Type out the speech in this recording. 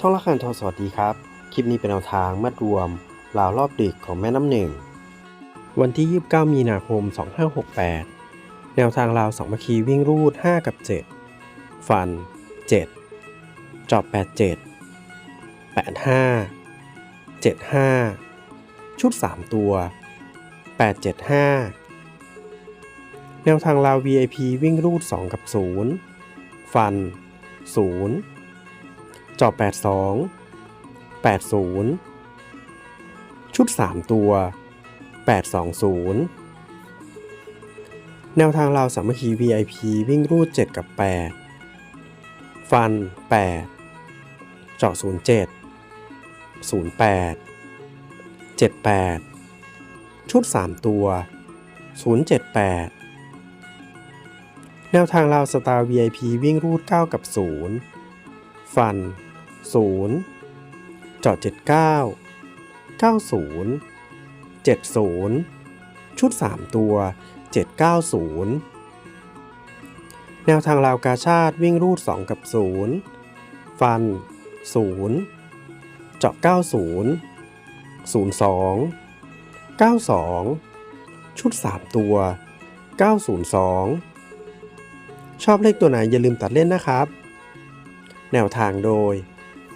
ช่องละคันทอสวัสดีครับ คลิปนี้เป็นแนวทางมัดรวมราวรอบดึกของแม่น้ำหนึ่ง วันที่ 29 มีนาคม 2568 แนวทางราวสองมคีวิ่งรูด 5 กับ 7 ฟัน 7 จอบ 87 85 75 ชุด 3 ตัว 875 แนวทางราว VIP วิ่งรูด 2 กับ 0 ฟัน 0 จอ82 80 ชุด 3 ตัว 820 แนวทางราวสามัคคี VIP วิ่งรูด 7 กับ 8 ฟัน 8 เจาะ07 08 78 ชุด 3 ตัว 078 แนวทางราวสตาร์ VIP วิ่งรูด 9 กับ 0 ฟัน 0จาะ79 90 70 ชุด 3 ตัว 790 แนวทางราวกาชาติวิ่งรูด 2 กับ 0 ฟัน 0 เจาะ90 02 92 ชุด 3 ตัว 902 ชอบเลขตัวไหนอย่าลืมตัดเล่นนะครับ แนวทางโดย